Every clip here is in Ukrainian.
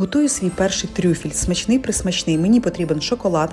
Готую свій перший трюфель, смачний присмачний. Мені потрібен шоколад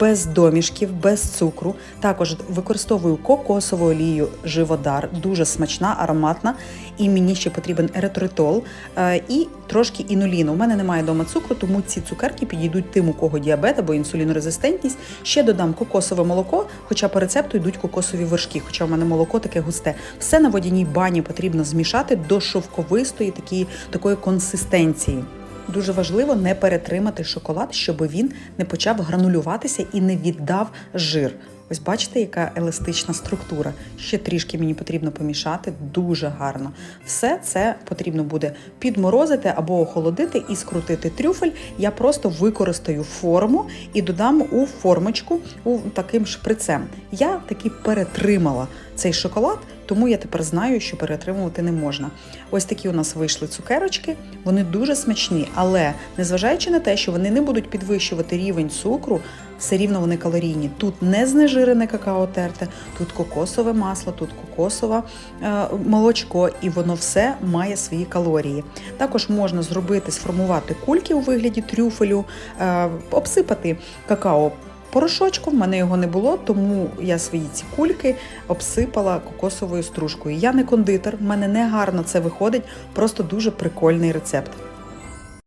без домішків, без цукру. Також використовую кокосову олію живодар, дуже смачна, ароматна. І мені ще потрібен еритритол е, і трошки інуліну. У мене немає вдома цукру, тому ці цукерки підійдуть тим, у кого діабет або інсулінорезистентність. Ще додам кокосове молоко, хоча по рецепту йдуть кокосові вершки, хоча в мене молоко таке густе. Все на водяній бані потрібно змішати до шовковистої такі, такої консистенції. Дуже важливо не перетримати шоколад, щоб він не почав гранулюватися і не віддав жир. Ось бачите, яка еластична структура. Ще трішки мені потрібно помішати дуже гарно. Все це потрібно буде підморозити або охолодити і скрутити трюфель. Я просто використаю форму і додам у формочку у таким шприцем. Я таки перетримала цей шоколад, тому я тепер знаю, що перетримувати не можна. Ось такі у нас вийшли цукерочки, вони дуже смачні, але незважаючи на те, що вони не будуть підвищувати рівень цукру, все рівно вони калорійні. Тут не знежирене какао терте, тут кокосове масло, тут кокосове е, молочко, і воно все має свої калорії. Також можна зробити, сформувати кульки у вигляді трюфелю, е, обсипати какао. Порошочком, в мене його не було, тому я свої ці кульки обсипала кокосовою стружкою. Я не кондитер, в мене не гарно це виходить, просто дуже прикольний рецепт.